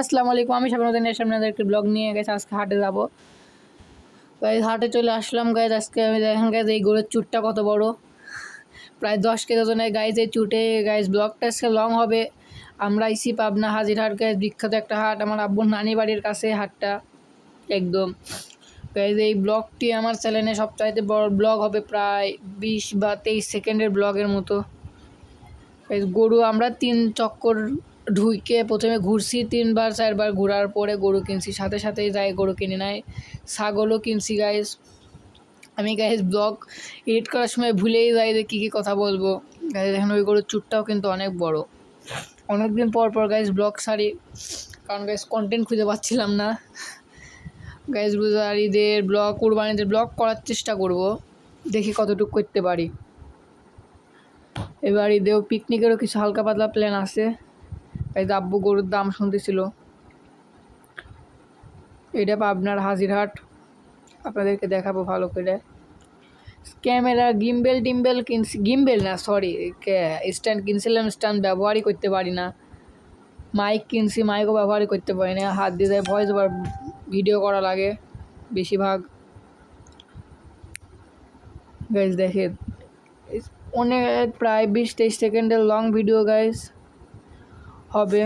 আসসালামু আলাইকুম। আমি সামনে এসে আপনাদেরকে ব্লগ নিয়ে গেছে আজকে হাটে যাব। গাইজ হাটে চলে আসলাম গাইজ আজকে আমি দেখেন গাইজ এই গরুর চুটটা কত বড়। প্রায় দশ কেজি ওজনের গাইজ এই চুটে গাইজ ব্লগটা আজকে লং হবে। আমরা আইসি পাবনা হাজিরহাট গাইজ বিখ্যাত একটা হাট, আমার আব্বুর নানি বাড়ির কাছে হাটটা, একদম। গাইজ এই ব্লগটি আমার চ্যানেলে সবচাইতে বড় ব্লগ হবে প্রায় বিশ বা তেইশ সেকেন্ডের ব্লগের মতো। গরু, আমরা তিন চক্কর ঢুইকে প্রথমে ঘুরছি, তিনবার, চারবার ঘোরার পরে গরু কিনছি, সাথে সাথেই যাই গরু কিনে নেয়। ছাগলও কিনছি গাইজ আমি গাইজ ব্লগ এডিট করার সময় ভুলেই যাই যে কী কী কথা বলব। গাইজ এখন ওই গরুর চুটটাও কিন্তু অনেক বড়। অনেক দিন পর পর গাইজ ব্লগ সারি কারণ গাইজ কন্টেন্ট খুঁজে পাচ্ছিলাম না। গাইজ রোজার ঈদের ব্লগ কুরবানিদের ব্লগ করার চেষ্টা করব। দেখি কতটুকু করতে পারি। এবার ঈদেও পিকনিকেরও কিছু হালকা পাতলা প্ল্যান আছে। এই যে আব্বু গরুর দাম শুনতেছিল। এটা পাবনার হাজিরহাট। আপনাদেরকে দেখাবো ভালো করে। ক্যামেরা গিম্বেল টিম্বেল কিনছি, গিম্বেল না সরি স্ট্যান্ড কিনছিলাম স্ট্যান্ড ব্যবহারই করতে পারি না। মাইক কিনছি মাইকও ব্যবহারই করতে পারি না। হাত দিয়ে দেয় ভয়েস ওভার ভিডিও করা লাগে বেশিরভাগ। গাইজ দেখেন অনেক, প্রায় বিশ তেইশ সেকেন্ডের লং ভিডিও গাইজ হবে।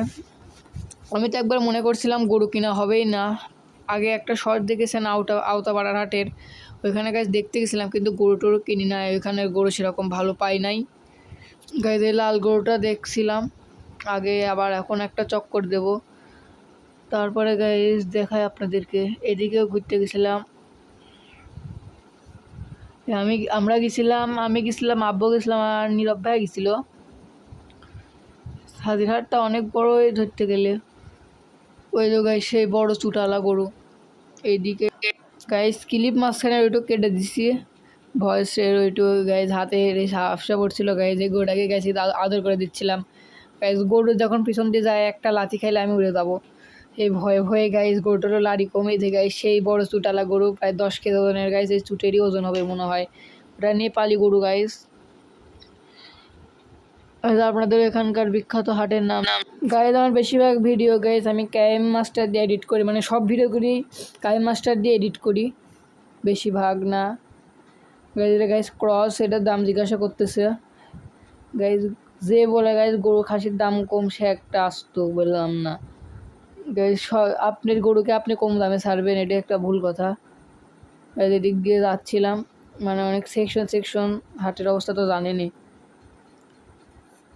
আমি তো একবার মনে করছিলাম গরু কিনা হবেই না। আগে একটা শর্ট দেখেছেন আউটা আওতাপাড়ার হাটের ওইখানে গাছ দেখতে গেছিলাম, কিন্তু গরু টরু কিনি না ওইখানে গরু সেরকম ভালো পাই নাই। এই লাল গরুটা দেখছিলাম। আগে আবার এখন একটা চক্কর দেব। তারপরে গাইজ দেখায় আপনাদেরকে। এদিকেও ঘুরতে গেছিলাম। আমি, আমরা গেছিলাম, আমি গেছিলাম, আব্বু গেছিলাম আর নীরব ভাই গেছিল। হাজিরহাটটা অনেক বড় হয়ে ধরতে গেলে। ওই জায়গায় সেই বড় চুটালা গরু। এইদিকে গাইস ক্লিপ মাঝখানে ওইটু কেটে দিছি। ভয়েসের ওইটু গাইজ হাতে হাফসা পড়ছিল গাইজ এই গরুটাকে গেছি আদর করে দিচ্ছিলাম। গাইজ গরু যখন পিছন দিয়ে যায়, একটা লাথি খাইলে আমি উড়ে যাব। এই ভয়ে ভয়ে গাইজ গরুটারও লাড়ি কমে দিয়ে গাইজ সেই বড় চুটালা গরু প্রায় দশ কেজি ওজনের গাইজ এই চুটেরই ওজন হবে মনে হয়। ওটা নেপালি গরু গাইজ আপনাদের এখানকার বিখ্যাত হাটের নাম। গাইজ আমার বেশিরভাগ ভিডিও গাইজ আমি ক্যাম মাস্টার দিয়ে এডিট করি। মানে সব ভিডিও করি ক্যাম মাস্টার দিয়ে এডিট করি। বেশিরভাগ না। গাইজ এটা গাইজ ক্রস এটার দাম জিজ্ঞাসা করতেছে। গাইজ যে বলে গাইজ গরু খাসির দাম কম সে একটা আসতো বললাম না। গাইজ আপনার গরুকে আপনি কম দামে ছাড়বেন এটা একটা ভুল কথা। গাইজ এদিক দিয়ে যাচ্ছিলাম। মানে অনেক সেকশন সেকশন হাটের অবস্থা তো জানেনি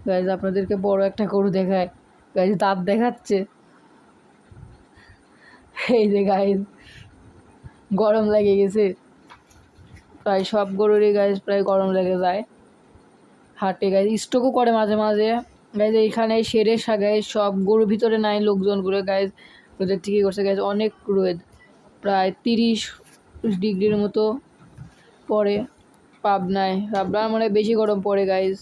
গাইজ আপনাদেরকে বড় একটা গরু দেখায়। গাইজ দাঁত দেখাচ্ছে। এই যে গাইজ গরম লেগে গেছে। প্রায় সব গরুরই গাইজ প্রায় গরম লেগে যায়। হাটে গাইজ স্ট্রোকও করে মাঝে মাঝে। গাইজ এইখানে সেরে সাগায় সব গরুর ভিতরে নাই লোকজনগুলো। গাইজ রোদের থেকে করছে গাইজ অনেক রোদ। প্রায় তিরিশ ডিগ্রির মতো পড়ে পাবনায়। পাবনার মানে বেশি গরম পড়ে গাইজ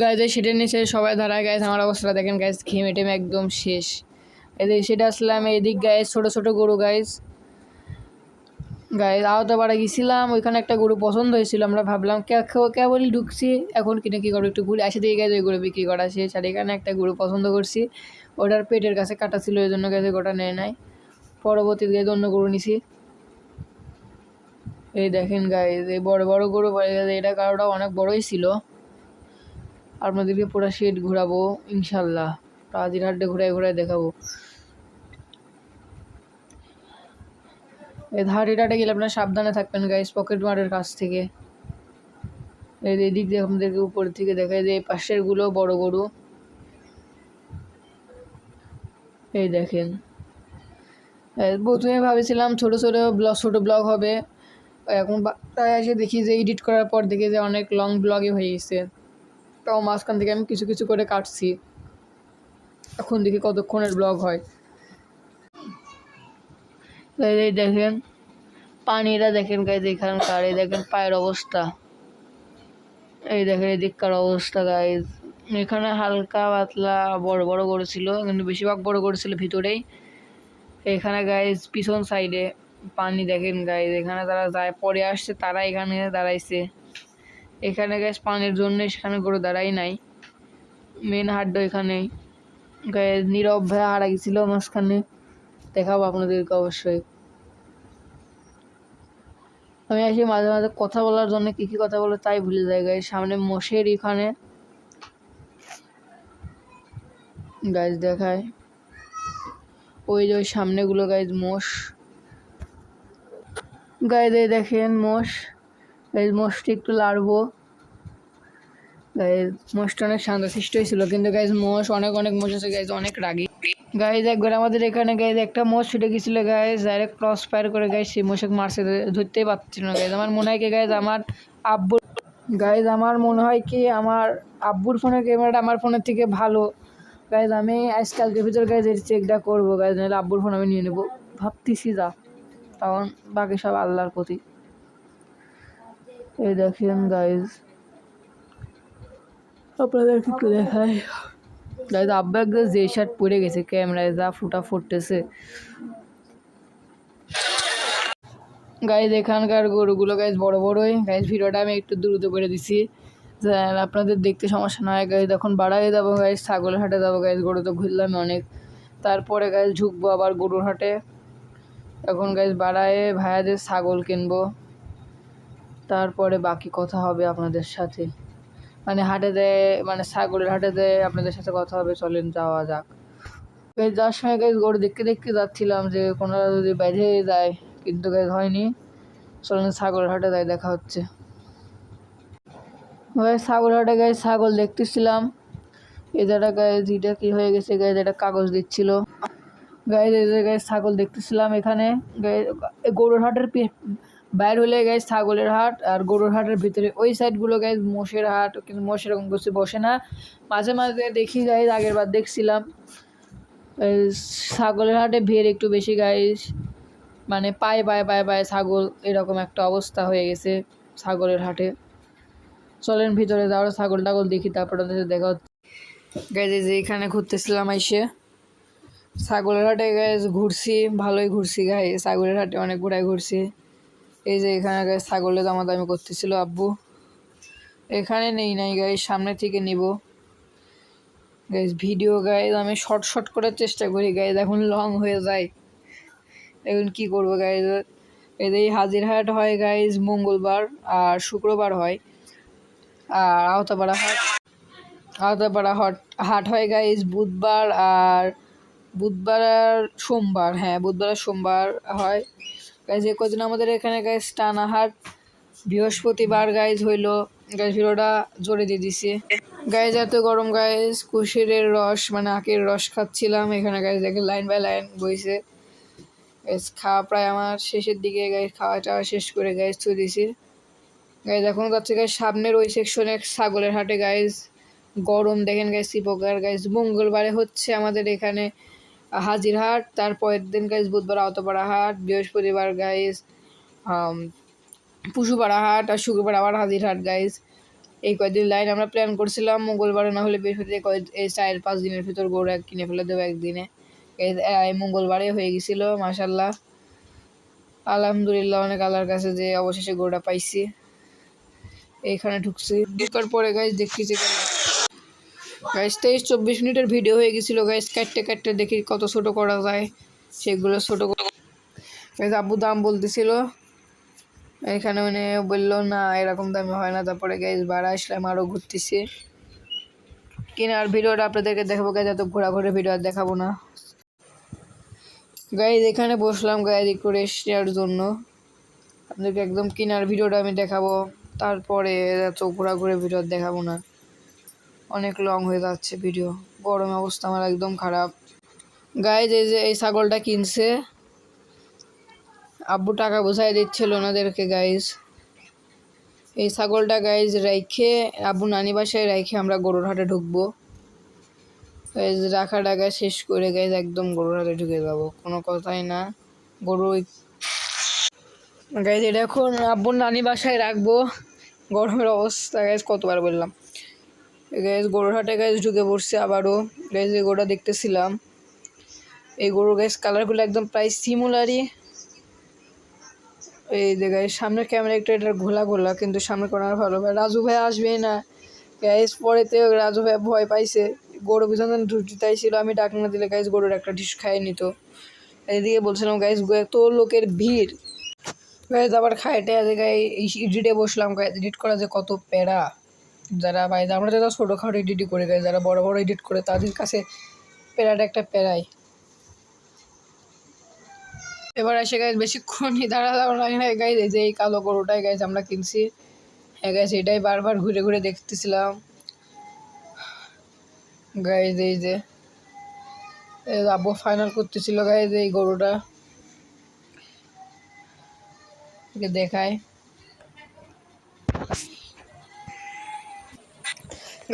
গাইজের সেটের নিচে সবাই দাঁড়ায়। গাইজ আমার অবস্থাটা দেখেন গাইজ ঘেমে টেমে একদম শেষ। এদের সেটা আসলাম এদিক গাইজ ছোটো ছোটো গরু গাইজ গাইজ আওতাপাড়া গেছিলাম, ওইখানে একটা গরু পছন্দ হয়েছিল, আমরা ভাবলাম কেবলই ঢুকছি, এখন কিনে কী করব, একটু ঘুরে আসে দিয়ে গেছে ওই গরু বিক্রি করা শেষ। আর এখানে একটা গরু পছন্দ করছি, ওটার পেটের কাছে কাটা ছিল ওই জন্য গেছে গোটা নেয় নাই। পরবর্তীতে গেছে অন্য গরু নিছি। এই দেখেন গাইজ এই বড় বড় গরু এটা কারোটা অনেক বড়ই ছিল। আপনাদেরকে পুরো শেড ঘোরাবো ইনশাল্লাহ হাটে ঘুরাই ঘুরাই দেখাবো। এই ধারে গেলে আপনার সাবধানে থাকবেন গাইস পকেট মারের কাছ থেকে। এদিক দিয়ে আপনাদেরকে উপর থেকে দেখায় যে এই পাশেরগুলো বড় গরু। এই দেখেন। প্রথমে ভাবেছিলাম ছোটো ছোটো ব্লগ ছোটো ব্লগ হবে। এখন তাই এসে দেখি যে এডিট করার পর দেখি যে অনেক লং ব্লগই হয়ে গেছে। তাও মাঝখান থেকে আমি কিছু কিছু করে কাটছি। এখন দেখি কতক্ষণের ব্লগ হয়। এই দেখেন, পানিটা দেখেন গাইজ এখানকার, এই দেখেন পায়ের অবস্থা। এই দেখেন এদিককার অবস্থা গাইজ এখানে হালকা পাতলা বড় বড় করেছিল, কিন্তু বেশিরভাগ বড় করেছিল ভিতরেই। এখানে গাইজ পিছন সাইডে পানি দেখেন গাইজ এখানে তারা যায়, পরে আসছে তারা এখানে দাঁড়াইছে। এখানে গ্যাস পানির জন্য সেখানে গরু দাঁড়াই নাই। মেন হাড্ড এখানেই। গায়ে নীরব ভাই হারা গেছিল মাঝখানে। দেখাবো আপনাদেরকে অবশ্যই। আমি আসি মাঝে মাঝে কথা বলার জন্য কী কী কথা বলে তাই ভুলে যাই গাইজ সামনে মোষের এখানে। গাইজ দেখায় ওই যে ওই সামনেগুলো গাইজ মোষ। এই দেখেন মোষ। গাইজ মোষটি একটু লাড়বো। গাইজ মোষটা অনেক শান্তশিষ্ট হয়েছিল, কিন্তু গাইজ মোষ অনেক অনেক মোষ আছে গাইজ, অনেক রাগী। গাইজ, একবার আমাদের এখানে, গাইজ, একটা মোষ ছুটে গেছিল, গাইজ ডাইরেক্ট ক্রস ফায়ার করে, গাইজ, সেই মোষকে মারছে ধরতেই পারছিল না, গাইজ। আমার মনে হয় কি, গাইজ, আমার আব্বুর, গাইজ, আমার মনে হয় কি, আমার আব্বুর ফোনের ক্যামেরাটা আমার ফোনের থেকে ভালো। গাইজ, আমি আজকালকে ভিতর, গাইজ, এর চেকটা করব, গাইজ, নাহলে আব্বুর ফোন আমি নিয়ে নেব। ভাবতেছি যা তখন বাকি সব আল্লাহর প্রতি। এই দেখেন গাইজ আপনাদেরকে একটু দেখাই? গাইজ আব্বা একদম যে শার্ট পরে গেছে ক্যামেরায় যা ফুটা ফুটতেছে। গাইজ এখানকার গরুগুলো গাইজ বড় বড়ই। গাইজ ভিডিওটা আমি একটু দ্রুত করে দিছি। আপনাদের দেখতে সমস্যা না হয় গাইজ এখন বাড়াই যাব গাইজ ছাগলের হাটে যাব গাইজ গরু তো ঘুরলাম অনেক। তারপরে গাইজ ঝুঁকবো আবার গরুর হাটে। এখন গাইজ বাড়ায়ে ভাইয়াদের ছাগল কিনবো। তারপরে বাকি কথা হবে আপনাদের সাথে। মানে হাটে দেয় মানে ছাগলের হাটে দেয় আপনাদের সাথে কথা হবে, চলেন যাওয়া যাক। যাওয়ার সময় গাইজ গরু দেখতে দেখতে যাচ্ছিলাম যে কোনোটা যদি বেঁধে যায়, কিন্তু গাইজ হয়নি। চলেন ছাগলের হাটে যাই, দেখা হচ্ছে। গাইজ ছাগল হাটে গাইজ ছাগল দেখতেছিলাম। জায়গা গাইজ এটা কি হয়ে গেছে গায়ে এটা কাগজ দিচ্ছিল। গায়ে গায়ে ছাগল দেখতেছিলাম এখানে। গায়ে গরুর হাটের বাইরে হলে গাইজ ছাগলের হাট আর গরুর হাটের ভিতরে ওই সাইডগুলো গাইজ মোষের হাট, কিন্তু মোষ এরকম কিছু বসে না। মাঝে মাঝে দেখি গাইজ আগের বার দেখছিলাম। ছাগলের হাটে ভিড় একটু বেশি গাইজ মানে পায়ে পায়ে পায়ে পায়ে ছাগল এরকম একটা অবস্থা হয়ে গেছে ছাগলের হাটে। চলেন ভিতরে যাওয়ার ছাগল টাগল দেখি, তারপর ওদের দেখা হচ্ছে। গাইজ যে এখানে ঘুরতেছিলাম আইসে। ছাগলের হাটে গাইজ ঘুরছি, ভালোই ঘুরছি গাই ছাগলের হাটে অনেক ঘোরায় ঘুরছি এই যে এখানে গাইজ ছাগলের দামাদামি করতেছিল আব্বু। এখানে নেই নাই গাইজ সামনে থেকে নিব। গাইজ ভিডিও গাইজ আমি শর্ট শর্ট করার চেষ্টা করি গাইজ এখন লং হয়ে যায়। এখন কি করব গাইজ এই যে এই হাজিরহাট হয় গাইজ মঙ্গলবার আর শুক্রবার হয়। আর আওতাপাড়া হাট, আওতাপাড়া হট, হাট হয় গাইজ বুধবার আর বুধবার আর সোমবার হ্যাঁ বুধবার আর সোমবার হয়। গাইজ এ কদিন আমাদের এখানে গাইজ টানা হাট বৃহস্পতিবার গাইজ হইল। গাইজ ভিডিওটা জোরে দিয়ে দিছি। গাইজ এত গরম গাইজ কুশিরের রস মানে আখের রস খাচ্ছিলাম। এখানে গাইজ দেখে লাইন বাই লাইন বইছে। গাইজ খাওয়া প্রায় আমার শেষের দিকে গাইজ খাওয়া টাওয়া শেষ করে গাইজ থুয়ে দিছি। গাইজ এখন যাচ্ছে গাইজ সামনের ওই সেকশনে ছাগলের হাটে গাইজ গরম, দেখেন গাইজ সিপোকার গাইজ মঙ্গলবারে হচ্ছে আমাদের এখানে হাজিরহাট তারপরের দিন গাইজ বুধবার আওতাপাড়া হাট, বৃহস্পতিবার গাইজ পশুপাড়া হাট আর শুক্রবার আবার হাজিরহাট গাইজ এই কয়েকদিন লাইন আমরা প্ল্যান করছিলাম মঙ্গলবারে না হলে বৃহস্পতি কয়েক, এই চার পাঁচ দিনের ভিতর গরু কিনে ফেলে দেবো একদিনে। এই মঙ্গলবারে হয়ে গেছিল মাসাল্লাহ আলহামদুলিল্লাহ অনেক আল্লাহর কাছে যে অবশেষে গরুটা পাইছি। এইখানে ঢুকছি। ঢুকার পরে গাইজ দেখতেছি গাইজ তেইশ চব্বিশ মিনিটের ভিডিও হয়ে গেছিল গাইস কাটতে কাটতে দেখি কত ছোট করা যায়। সেগুলো ছোট গাইজ আব্বু দাম বলতেছিল, এখানে মানে বলল, না, এরকম দামে হয় না। তারপরে গাইজ বাড়া আসলাম আরও ঘুরতেছি। কেনার ভিডিওটা আপনাদেরকে দেখাবো গাইজ এত ঘোরাঘুরে ভিডিও আর দেখাবো না। গাইজ এখানে বসলাম গাইজ একটু রেস্ট নেওয়ার জন্য। আপনাদেরকে একদম কেনার ভিডিওটা আমি দেখাবো, তারপরে এত ঘোরাঘুরে ভিডিও দেখাবো না। অনেক লং হয়ে যাচ্ছে ভিডিও গরম অবস্থা আমার একদম খারাপ। গাইজ এই যে এই ছাগলটা কিনছে, আব্বু টাকা বোঝাই দিচ্ছিল ওনাদেরকে গাইজ এই ছাগলটা গাইজ রাইখে আব্বু নানি বাসায় রাইখে আমরা গরুর হাটে ঢুকবো। গাইজ রাখা টাকা শেষ করে গাইজ একদম গরুর হাটে ঢুকে যাব। কোনো কথাই না, গরু গাইজ এটা এখন আব্বুর নানি বাসায় রাখব। গরমের অবস্থা গাইজ কতবার বললাম। গাইজ গরুর হাটে গাইজ ঢুকে পড়ছে আবারও। গাইজ এই গরুটা দেখতেছিলাম। এই গরু গাইজ কালারগুলো একদম প্রায় সিমুলারই এই যে গাইজ সামনের ক্যামেরা একটু এটা ঘোলা ঘোলা, কিন্তু সামনে কোনো ভালো ভাই। রাজু ভাই আসবেই না। গ্যাস পরেতে রাজু ভাই ভয় পাইছে। গরু পিছনে তাই ছিল আমি ডাক না দিলে গাইজ গরুর একটা ডিশ খাই নিত। এদিকে বলছিলাম গাইজ এত লোকের ভিড়। গাইজ আবার খাইটে গাই এডিটে বসলাম। এডিট করা যে কত প্যারা। যারা ভাই আমরা যারা ছোটোখাটো এডিট করে গাই যারা বড় বড় এডিট করে, তাদের কাছে প্যারাটা একটা প্যারাই এবার এসে গাইজ বেশিক্ষণই দাঁড়ালাম না যে এই কালো গরুটাই গাইজ আমরা কিনছি। হ্যাঁ গাইজ এটাই বারবার ঘুরে ঘুরে দেখতেছিলাম। গাইজ এই যে এই যে আব্বু ফাইনাল করতেছিল গাইজ এই গরুটা। দেখায়।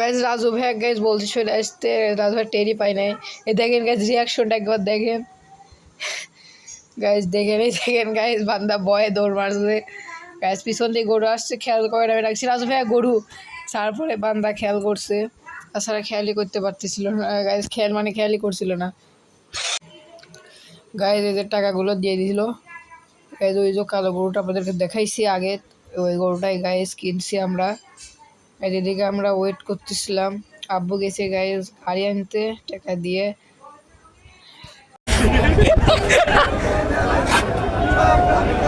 গাইজ রাজু ভাই গাইজ বলছে চলে আসতে। রাজু ভাই টেরি পাই নাই। এই দেখেন গাইজ রিয়াকশনটা একবার দেখেন। গাইজ দেখেন, এই দেখেন গাইজ বান্দা বয়ে দৌড় মারছে। গাইজ পিছন দিয়ে গরু আসছে, খেয়াল করে আমি রাখছি। রাজু ভাইয়া গরু। তারপরে বান্দা খেয়াল করছে। তাছাড়া খেয়ালই করতে পারতেছিল না। গাইজ খেয়াল মানে খেয়ালই করছিল না। গাইজ এদের টাকাগুলো দিয়ে দিল। গাইজ ওই যে কালো গরুটা আপনাদেরকে দেখাইছি আগে। ওই গরুটাই গাইজ কিনছি আমরা। এদিকে আমরা ওয়েট করতেছিলাম। আব্বু গেছে গায়ে গাড়ি আনতে টাকা দিয়ে।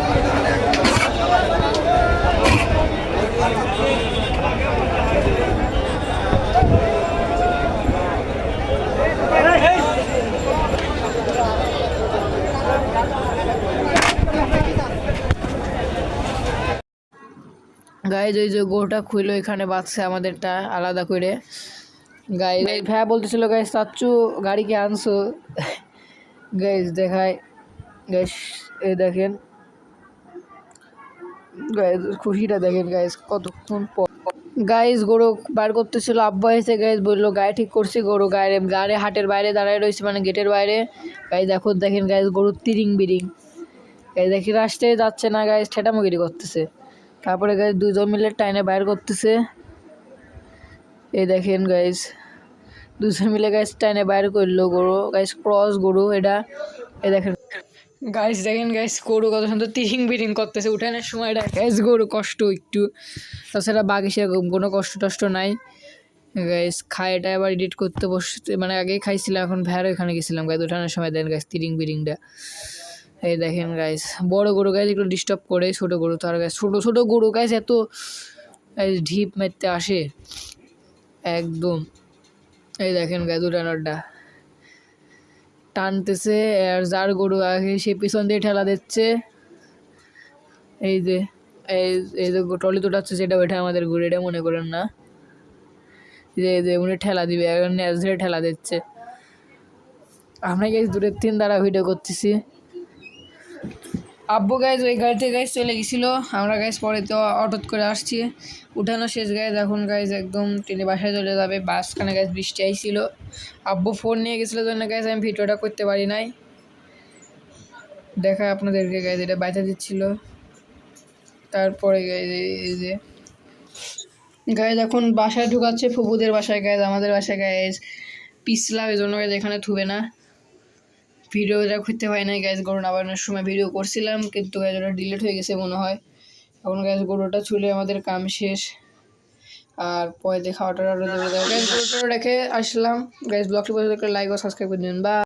গাইজ ওই যে গরুটা খুইলো এখানে বাঁচছে আমাদেরটা আলাদা করে। গাই ভাইয়া বলতেছিল গাইজ চাচ্চু, গাড়ি কে আনছো? গাইজ দেখায় গাইজ এই দেখেন। গাইজ খুশিটা দেখেন গাইজ কতক্ষণ পর। গাইজ গরু বার করতেছিল, আব্বা এসে গাইজ বলল, গায়ে ঠিক করছি গরু, গায়ে গাড়ি হাটের বাইরে দাঁড়ায় রয়েছে মানে গেটের বাইরে। গাইজ এখন দেখেন গাইজ গরুর তিরিং বিরিং। গাইজ দেখি রাস্তায় যাচ্ছে না গাইজ ঠেটামুগিরি করতেছে। তারপরে গাইজ দুজন মিলে টাইনে বাইর করতেছে। এই দেখেন গাইজ দুজন মিলে গাইজ টাইনে বাইর করল গরু। গাইজ ক্রস গরু এটা। এই দেখেন। গাইজ দেখেন গাইজ গরু কত সুন্দর তিরিং বিরিং করতেছে। উঠানোর সময় এটা গাইজ গরু কষ্ট একটু। তাছাড়া বাকি সেরকম কোনো কষ্ট টষ্ট নাই। গাইজ খায় এটা আবার এডিট করতে বসতে মানে আগেই খাইছিলাম এখন ভ্যার ওখানে গেছিলাম। গাইজ উঠানোর সময় দেন গাইজ তিরিং বিরিংটা। এই দেখেন গাইস বড় গরু গাইজ একটু ডিস্টার্ব করে ছোট গরু, তার গাইজ ছোটো ছোটো গরু গাইজ এত ঢিপ মারতে আসে। একদম। এই দেখেন গাইজ উঠানোরটা টানতেছে, আর যার গরু আগে সে পিছন দিয়ে ঠেলা দিচ্ছে। এই যে, এই এই যে টলি তোটাচ্ছে সেটা ওইটা আমাদের গরু, এটা মনে করেন না। যে যে, উনি ঠেলা দিবে এখন ন্যাচ ধরে ঠেলা দিচ্ছে। আমরা গাইজ দূরের তিন দ্বারা ভিডিও করতেছি। আব্বু গাইজ ওই গাড়িতে গাইজ চলে গেছিল। আমরা গাইজ পরে তো অটোত করে আসছি। উঠানো শেষ গাইজ এখন গাইজ একদম ট্রেনে বাসায় চলে যাবে। বাসখানে গাইজ বৃষ্টি আইছিল। আব্বু ফোন নিয়ে গেছিল জন্য গাইজ আমি ভিডিওটা করতে পারি নাই। দেখা আপনাদেরকে গাইজ এটা বাঁচা দিচ্ছিল। তারপরে গাইজ এই যে গাইজ এখন বাসায় ঢুকাচ্ছে ফুপুদের বাসায় গাইজ আমাদের বাসায় গাইজ পিছলা ওই জন্য গাইজ এখানে থুবে না। ভিডিওটা করতে হয় না গ্যাস গরু নামানোর সময় ভিডিও করছিলাম, কিন্তু গ্যাস ওটা ডিলেট হয়ে গেছে মনে হয়। এখন গ্যাস গরুটা ছুলে আমাদের কাম শেষ। আর পরে খাওয়াটা অর্ডার দেবো গ্যাস গরুটা রেখে আসলাম। গ্যাস ব্লগটি পছন্দ করে লাইক ও সাবস্ক্রাইব করে দিন বা